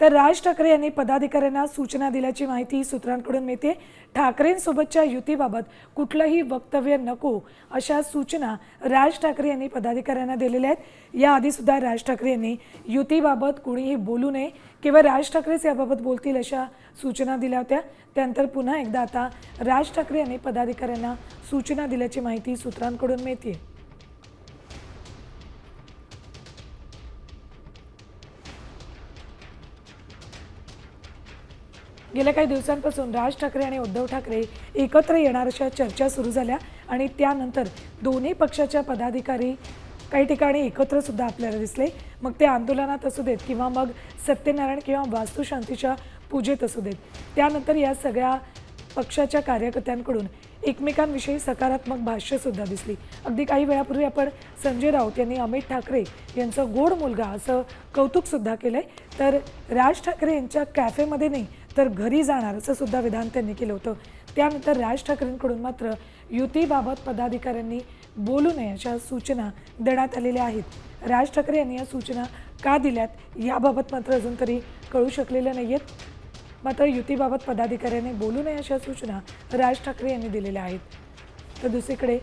तर राज ठाकरे यांनी पदाधिकाऱ्यांना सूचना दिल्याची माहिती सूत्रांकडून मिळते. ठाकरेंसोबतच्या युतीबाबत कुठलंही वक्तव्य नको अशा सूचना राज ठाकरे यांनी पदाधिकाऱ्यांना दिलेल्या आहेत. याआधीसुद्धा राज ठाकरे यांनी युतीबाबत कुणीही बोलू नये किंवा राज ठाकरेच याबाबत बोलतील अशा सूचना दिल्या होत्या. त्यानंतर पुन्हा एकदा आता राज ठाकरे यांनी पदाधिकाऱ्यांना सूचना दिल्याची माहिती सूत्रांकडून मिळते गेल्या काही दिवसांपासून राज ठाकरे आणि उद्धव ठाकरे एकत्र येणार अशा चर्चा सुरू झाल्या आणि त्यानंतर दोन्ही पक्षाच्या पदाधिकारी काही ठिकाणी एकत्र सुद्धा आपल्याला दिसले. मग ते आंदोलनात असू देत किंवा मग सत्यनारायण किंवा वास्तुशांतीच्या पूजेत असू देत. त्यानंतर या सगळ्या पक्षाच्या कार्यकर्त्यांकडून एकमेकांविषयी सकारात्मक भाष्यसुद्धा दिसली. अगदी काही वेळापूर्वी आपण संजय राऊत यांनी अमित ठाकरे यांचं गोड मुलगा असं कौतुकसुद्धा केलं आहे तर राज ठाकरे यांच्या कॅफेमध्ये नाही तर घरी जाणार असं सुद्धा विधान त्यांनी केलं होतं. त्यानंतर राज ठाकरेंकडून मात्र युतीबाबत पदाधिकाऱ्यांनी बोलू नये अशा सूचना देण्यात आलेल्या आहेत. राज ठाकरे यांनी या सूचना का दिल्यात याबाबत मात्र अजून तरी कळू शकलेल्या नाही आहेत मात्र युतीबाबत पदाधिकाऱ्यांनी बोलू नये अशा सूचना राज ठाकरे यांनी दिलेल्या आहेत. तर दुसरीकडे